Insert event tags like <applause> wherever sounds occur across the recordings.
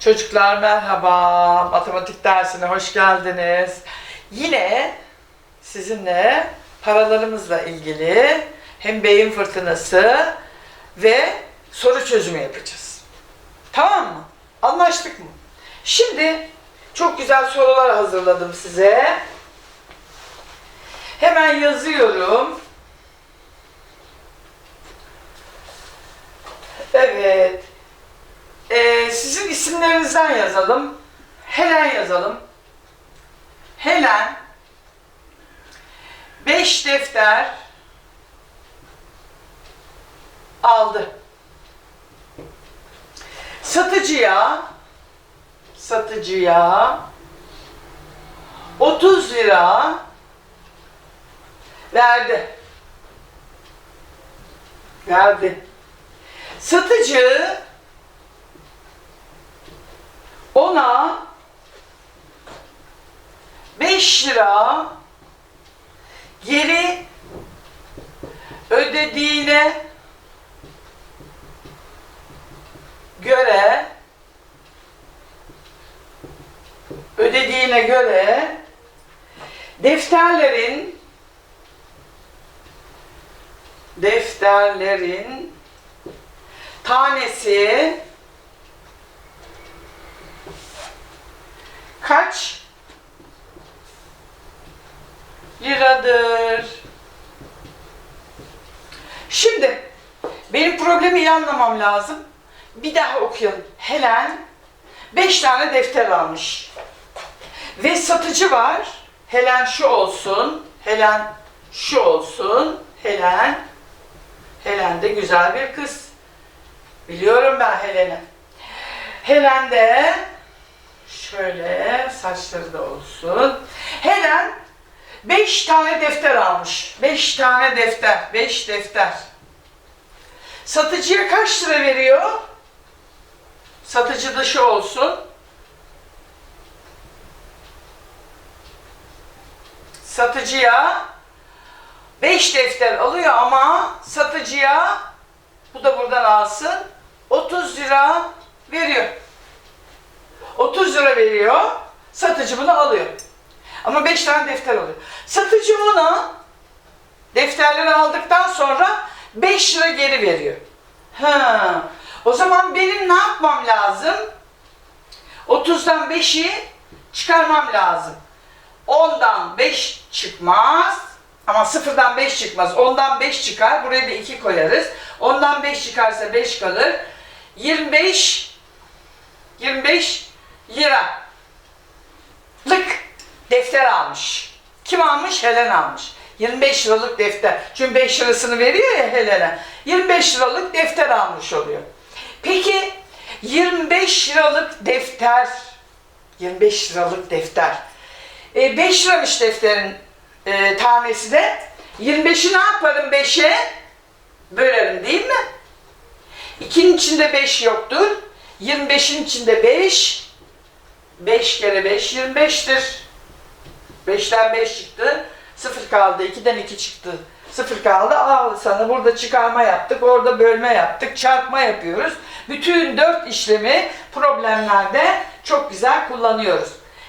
Çocuklar merhaba, matematik dersine hoş geldiniz. Yine sizinle paralarımızla ilgili hem beyin fırtınası ve soru çözümü yapacağız. Tamam mı? Anlaştık mı? Şimdi çok güzel sorular hazırladım size. Hemen yazıyorum. Evet. Ee, sizin isimlerinizden yazalım. Helen yazalım. Helen 5 defter aldı. Satıcıya satıcıya 30 lira verdi. Verdi. Satıcı ona 5 lira geri ödediğine göre ödediğine göre defterlerin defterlerin tanesi kaç liradır? Şimdi benim problemi iyi anlamam lazım. Bir daha okuyalım. Helen 5 tane defter almış. Ve satıcı var. Helen şu olsun. Helen şu olsun. Helen. Helen de güzel bir kız. Biliyorum ben Helen'i. Helen de şöyle saçları da olsun. Helen 5 tane defter almış. 5 tane defter. 5 defter. Satıcıya kaç lira veriyor? Satıcı da şu olsun. Satıcıya 5 defter alıyor ama satıcıya bu da buradan alsın 30 lira veriyor. 30 lira veriyor. Satıcı bunu alıyor. Ama 5 tane defter alıyor. Satıcı ona defterleri aldıktan sonra 5 lira geri veriyor. Ha. O zaman benim ne yapmam lazım? 30'dan 5'i çıkarmam lazım. 10'dan 5 çıkmaz. Ama 0'dan 5 çıkmaz. 10'dan 5 çıkar. Buraya da 2 koyarız. 10'dan 5 çıkarsa 5 kalır. 25 25 lira lık defter almış. Kim almış? Helen almış. 25 liralık defter. Çünkü 5 lirasını veriyor ya Helen'e. 25 liralık defter almış oluyor. Peki 25 liralık defter 25 liralık defter. E, 5 liramış defterin e, tanesi de. 25'i ne yaparım 5'e? Bölerim değil mi? 2'nin içinde 5 yoktur. 25'in içinde 5. 5 kere 5 25'tir. 5'ten 5 çıktı. 0 kaldı. 2'den 2 çıktı. 0 kaldı. Al sana burada çıkarma yaptık. Orada bölme yaptık. Çarpma yapıyoruz. Bütün 4 işlemi problemlerde çok güzel kullanıyoruz.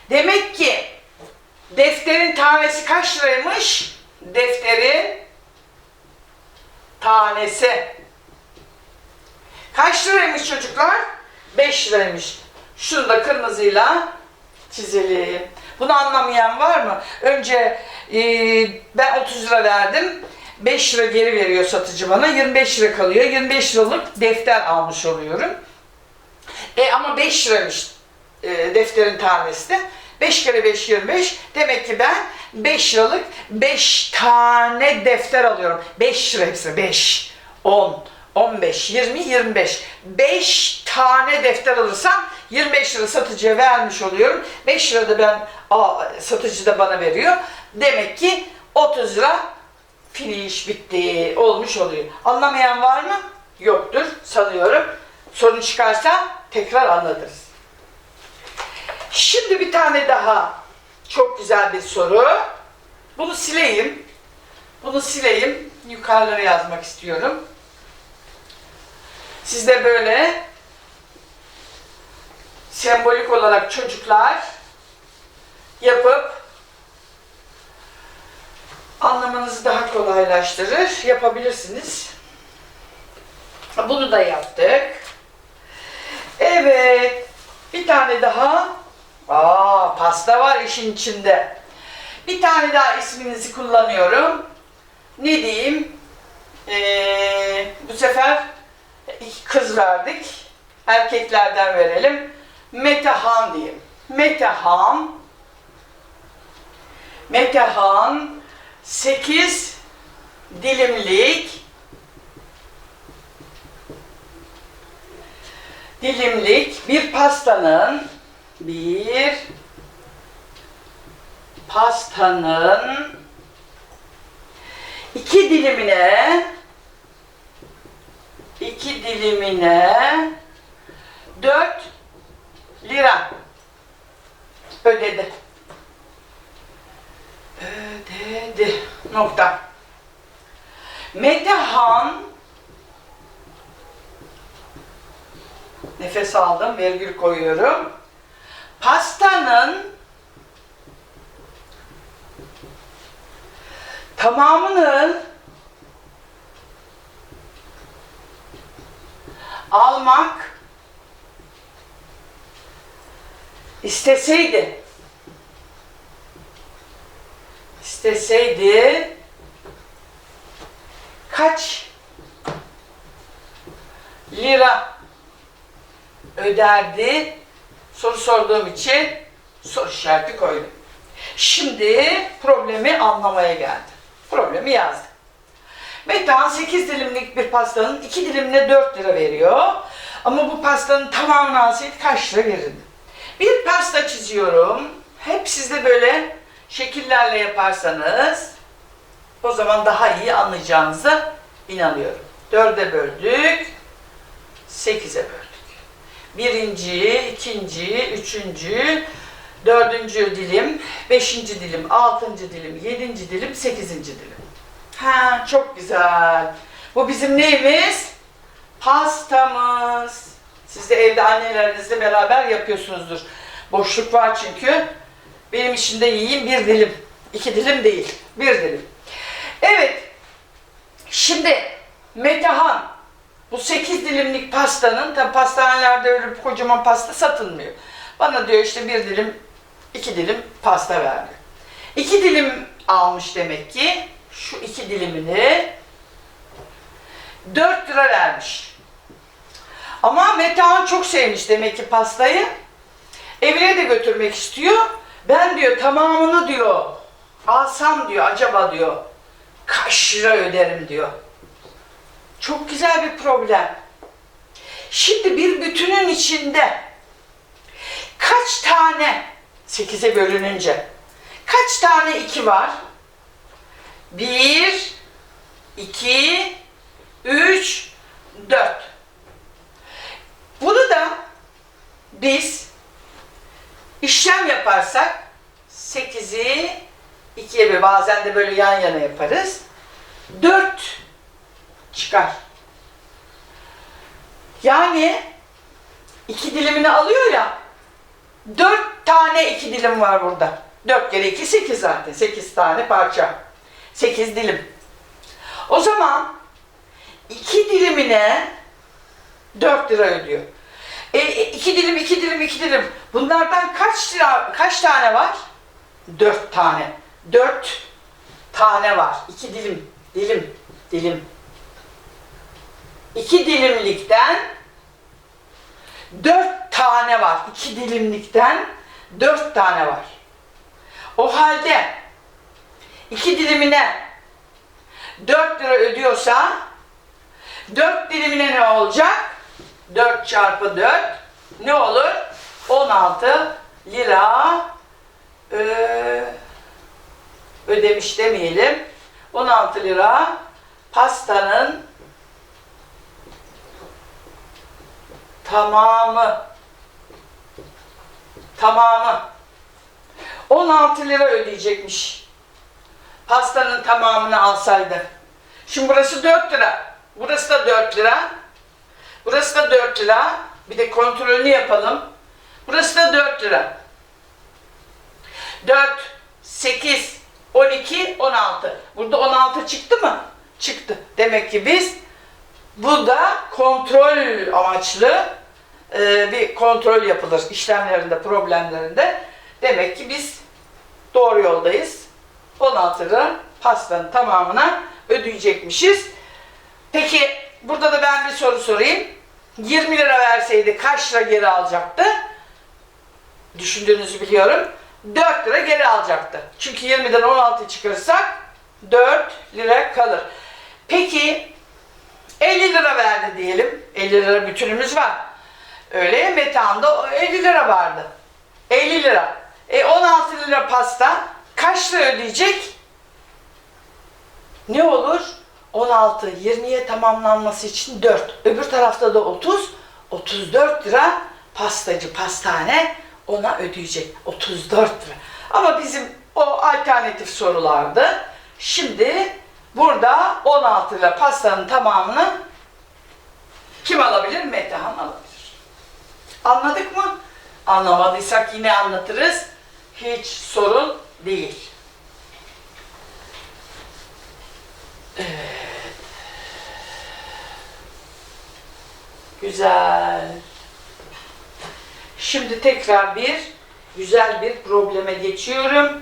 Demek ki defterin tanesi kaç liraymış? Defterin tanesi. Kaç liraymış çocuklar? 5 liraymış. Şunu da kırmızıyla çizelim. Bunu anlamayan var mı? Önce e, ben 30 lira verdim. 5 lira geri veriyor satıcı bana. 25 lira kalıyor. 25 liralık defter almış oluyorum. E ama 5 liramış e, defterin tanesi de. 5 kere 5 25. Demek ki ben 5 liralık 5 tane defter alıyorum. 5 lira hepsi 5, 10, 15, 20, 25. 5 tane defter alırsam 25 lira satıcıya vermiş oluyorum. 5 lira da ben aa, satıcı da bana veriyor. Demek ki 30 lira finish bitti olmuş oluyor. Anlamayan var mı? Yoktur sanıyorum. Sorun çıkarsa tekrar anlatırız. Şimdi bir tane daha çok güzel bir soru. Bunu sileyim. Bunu sileyim. Yukarılara yazmak istiyorum. Siz de böyle sembolik olarak çocuklar yapıp anlamanızı daha kolaylaştırır. Yapabilirsiniz. Bunu da yaptık. Evet. Bir tane daha. Aa, pasta var işin içinde. Bir tane daha isminizi kullanıyorum. Ne diyeyim? Ee, bu sefer iki kız verdik. Erkeklerden verelim. Metehan diyeyim. Metehan. Metehan 8 dilimlik dilimlik bir pastanın bir pastanın iki dilimine iki dilimine 4 lira ödedi. Ödedi. Nokta. Metehan nefes aldım, virgül koyuyorum. Pastanın tamamını almak isteseydi isteseydi kaç lira öderdi soru sorduğum için soru işareti koydum. Şimdi problemi anlamaya geldi. Problemi yazdım. Metehan 8 dilimlik bir pastanın 2 dilimine 4 lira veriyor. Ama bu pastanın tamamını alsaydı kaç lira verirdi? Bir pasta çiziyorum. Hep siz de böyle şekillerle yaparsanız o zaman daha iyi anlayacağınıza inanıyorum. 4'e böldük. 8'e böldük. Birinci, ikinci, üçüncü, dördüncü dilim, beşinci dilim, altıncı dilim, yedinci dilim, sekizinci dilim. Ha çok güzel. Bu bizim neyimiz? Pastamız. Siz de evde annelerinizle beraber yapıyorsunuzdur. Boşluk var çünkü. Benim için de yiyeyim bir dilim. İki dilim değil. Bir dilim. Evet. Şimdi Metehan bu 8 dilimlik pastanın tabi pastanelerde öyle bir kocaman pasta satılmıyor. Bana diyor işte bir dilim, iki dilim pasta verdi. İki dilim almış demek ki. Şu iki dilimini 4 lira vermiş. Ama Metehan çok sevmiş demek ki pastayı. Evine de götürmek istiyor. Ben diyor tamamını diyor alsam diyor acaba diyor kaç lira öderim diyor. Çok güzel bir problem. Şimdi bir bütünün içinde kaç tane 8'e bölününce kaç tane 2 var? 1 2 3 4 Bunu da biz işlem yaparsak 8'i 2'ye ve bazen de böyle yan yana yaparız. 4 çıkar. Yani iki dilimini alıyor ya. Dört tane iki dilim var burada. Dört kere iki sekiz zaten. Sekiz tane parça. Sekiz dilim. O zaman iki dilimine dört lira ödüyor. E, e, dilim, iki dilim, iki dilim. Bunlardan kaç lira, kaç tane var? Dört tane. Dört tane var. İki dilim, dilim, dilim. İki dilimlikten dört tane var. İki dilimlikten dört tane var. O halde iki dilimine dört lira ödüyorsa dört dilimine ne olacak? Dört çarpı dört ne olur? 16 lira ö, ödemiş demeyelim. 16 lira pastanın tamamı tamamı 16 lira ödeyecekmiş. Pastanın tamamını alsaydı. Şimdi burası 4 lira. Burası da 4 lira. Burası da 4 lira. Bir de kontrolünü yapalım. Burası da 4 lira. 4, 8, 12, 16. Burada 16 çıktı mı? Çıktı. Demek ki biz bu da kontrol amaçlı e, bir kontrol yapılır işlemlerinde, problemlerinde. Demek ki biz doğru yoldayız. 16 lira pastanın tamamına ödeyecekmişiz. Peki burada da ben bir soru sorayım. 20 lira verseydi kaç lira geri alacaktı? Düşündüğünüzü biliyorum. 4 lira geri alacaktı. Çünkü 20'den 16 çıkarırsak 4 lira kalır. Peki 50 lira verdi diyelim. 50 lira bütünümüz var. Öyle ya Metehan'da 50 lira vardı. 50 lira. E 16 lira pasta kaç lira ödeyecek? Ne olur? 16, 20'ye tamamlanması için 4. Öbür tarafta da 30. 34 lira pastacı, pastane ona ödeyecek. 34 lira. Ama bizim o alternatif sorulardı. Şimdi burada 16 lira pastanın tamamını kim alabilir? Metehan alabilir. Anladık mı? Anlamadıysak yine anlatırız. Hiç sorun değil. Güzel. Şimdi tekrar bir güzel bir probleme geçiyorum.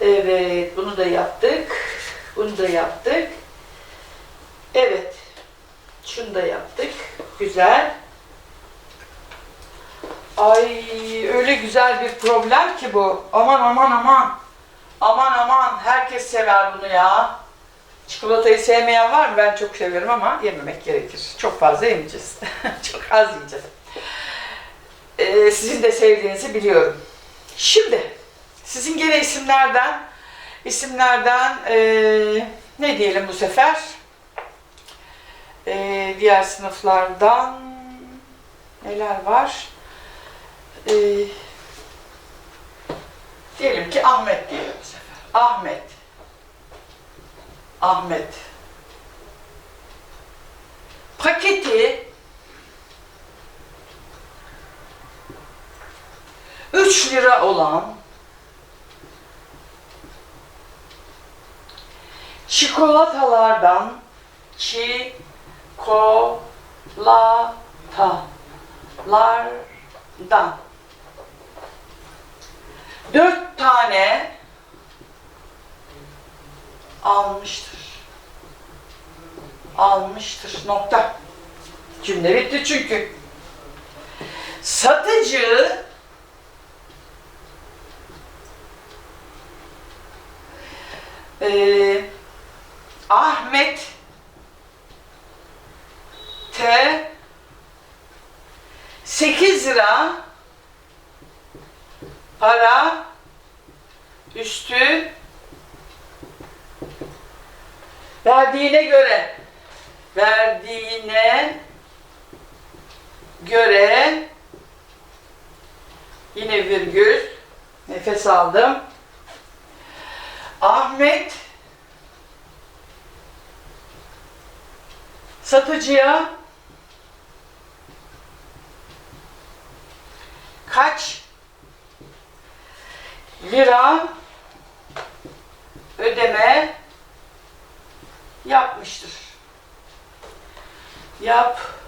Evet, bunu da yaptık. Bunu da yaptık. Evet. Şunu da yaptık. Güzel. Ay öyle güzel bir problem ki bu. Aman aman aman. Aman aman herkes sever bunu ya. Çikolatayı sevmeyen var mı? Ben çok severim ama yememek gerekir. Çok fazla yemeyeceğiz. <laughs> çok az yiyeceğiz. Ee, sizin de sevdiğinizi biliyorum. Şimdi sizin gene isimlerden isimlerden ee, ne diyelim bu sefer? Ee, diğer sınıflardan neler var? Ee, diyelim ki Ahmet diyelim bu sefer. Ahmet. Ahmet. Paketi 3 lira olan çikolatalardan çikolatalardan dört tane almıştır. Almıştır. Nokta. Cümle bitti çünkü. Satıcı eee Ahmet T 8 lira para üstü verdiğine göre verdiğine göre yine virgül nefes aldım. Ahmet satıcıya kaç lira ödeme yapmıştır. Yapmıştır.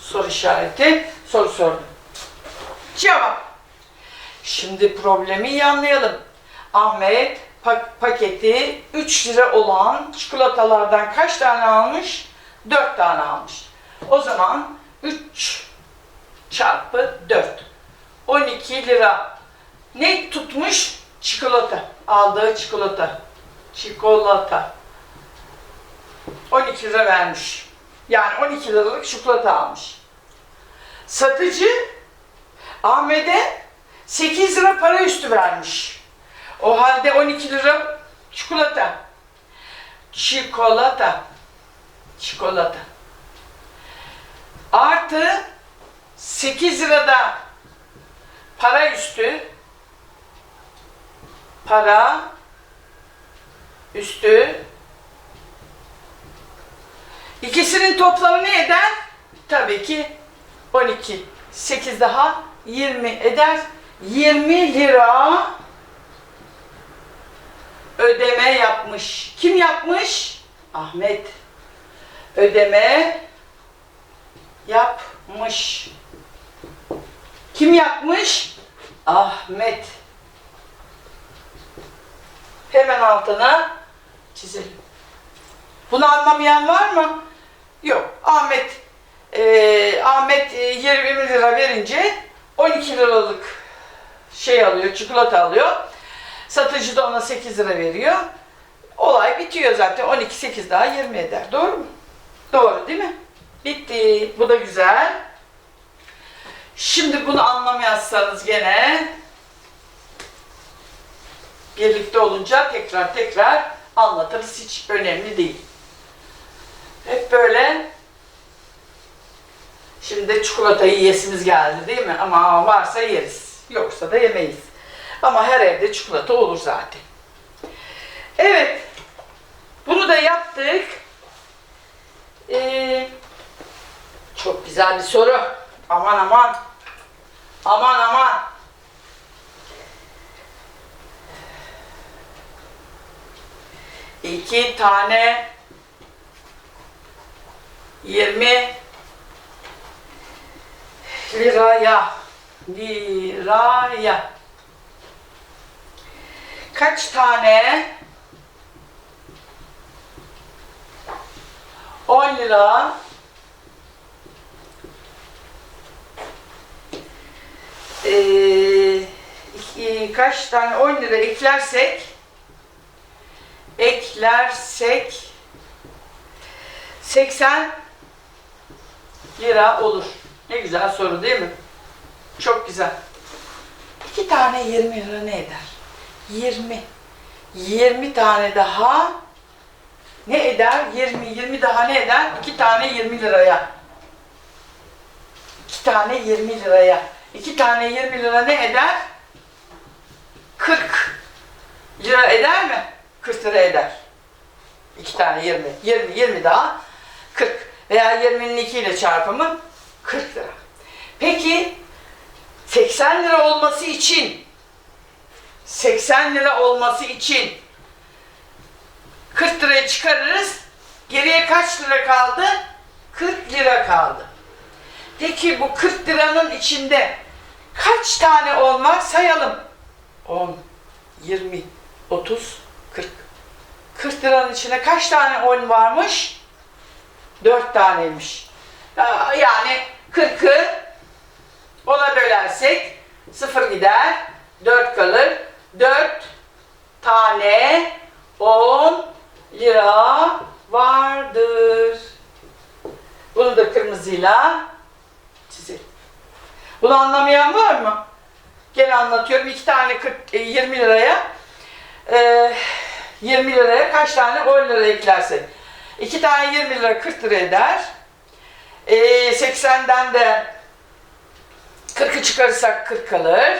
Soru işareti. Soru sordum. Cevap. Şimdi problemi iyi anlayalım. Ahmet pa- paketi 3 lira olan çikolatalardan kaç tane almış? 4 tane almış. O zaman 3 çarpı 4. 12 lira. Ne tutmuş? Çikolata. Aldığı çikolata. Çikolata. 12 lira vermiş. Yani 12 liralık çikolata almış. Satıcı Ahmet'e 8 lira para üstü vermiş. O halde 12 lira çikolata. Çikolata. Çikolata. Artı 8 lirada para üstü para üstü ikisinin toplamı ne eder? tabii ki 12. 8 daha 20 eder. 20 lira ödeme yapmış. Kim yapmış? Ahmet. Ödeme yapmış. Kim yapmış? Ahmet. Hemen altına çizelim. Bunu anlamayan var mı? Yok. Ahmet eee, Ahmet e, 20 lira verince 12 liralık şey alıyor, çikolata alıyor. Satıcı da ona 8 lira veriyor. Olay bitiyor zaten. 12 8 daha 20 eder. Doğru mu? Doğru değil mi? Bitti. Bu da güzel. Şimdi bunu anlamazsanız gene birlikte olunca tekrar tekrar anlatırız. Hiç önemli değil. Hep böyle Şimdi çikolatayı yiyesimiz geldi değil mi? Ama varsa yeriz. Yoksa da yemeyiz. Ama her evde çikolata olur zaten. Evet. Bunu da yaptık. Ee, çok güzel bir soru. Aman aman. Aman aman. İki tane 20 liraya liraya. Kaç tane? 10 lira. Ee, kaç tane? 10 lira eklersek eklersek 80 lira olur. Ne güzel soru değil mi? Çok güzel. İki tane 20 lira ne eder? 20. 20 tane daha ne eder? 20. 20 daha ne eder? İki tane 20 liraya. İki tane 20 liraya. İki tane 20 lira ne eder? 40 lira eder mi? 40 lira eder. İki tane 20. 20, 20 daha 40. Veya 20'nin 2 ile çarpımı 40 lira. Peki 80 lira olması için 80 lira olması için 40 lirayı çıkarırız. Geriye kaç lira kaldı? 40 lira kaldı. Peki bu 40 liranın içinde kaç tane 10 var? Sayalım. 10, 20, 30, 40. 40 liranın içinde kaç tane 10 varmış? 4 taneymiş. Yani 40'ı ona bölersek 0 gider, 4 kalır. 4 tane 10 lira vardır. Bunu da kırmızıyla çizelim. Bunu anlamayan var mı? Gene anlatıyorum. 2 tane 40, e, 20 liraya e, 20 liraya kaç tane 10 lira eklersek. 2 tane 20 lira 40 lira eder. E, 80'den de 40'ı çıkarırsak 40 kalır.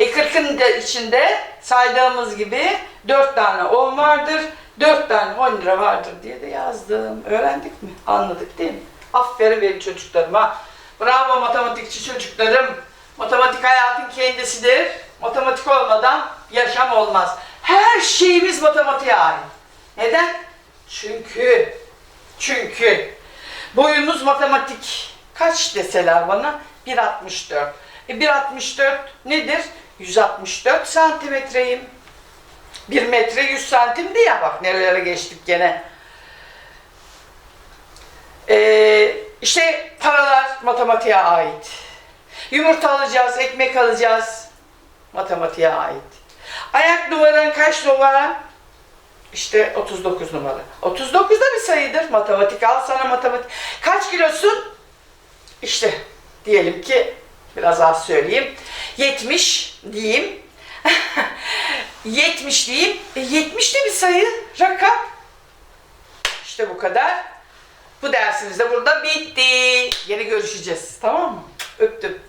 E 40'ın da içinde saydığımız gibi 4 tane 10 vardır. 4 tane 10 lira vardır diye de yazdım. Öğrendik mi? Anladık değil mi? Aferin benim çocuklarıma. Bravo matematikçi çocuklarım. Matematik hayatın kendisidir. Matematik olmadan yaşam olmaz. Her şeyimiz matematiğe ait. Neden? Çünkü çünkü boyumuz matematik kaç deseler bana 1.64. E 1.64 nedir? 164 santimetreyim. 1 metre 100 santimdi ya bak nerelere geçtik gene. Ee, işte paralar matematiğe ait. Yumurta alacağız, ekmek alacağız. Matematiğe ait. Ayak numaran kaç numara? İşte 39 numara. 39 da bir sayıdır. Matematik al sana matematik. Kaç kilosun? İşte diyelim ki biraz az söyleyeyim. 70 diyeyim. <laughs> 70 diyeyim. E, 70 de bir sayı, rakam. İşte bu kadar. Bu dersimiz de burada bitti. Yine görüşeceğiz. Tamam mı? Öptüm.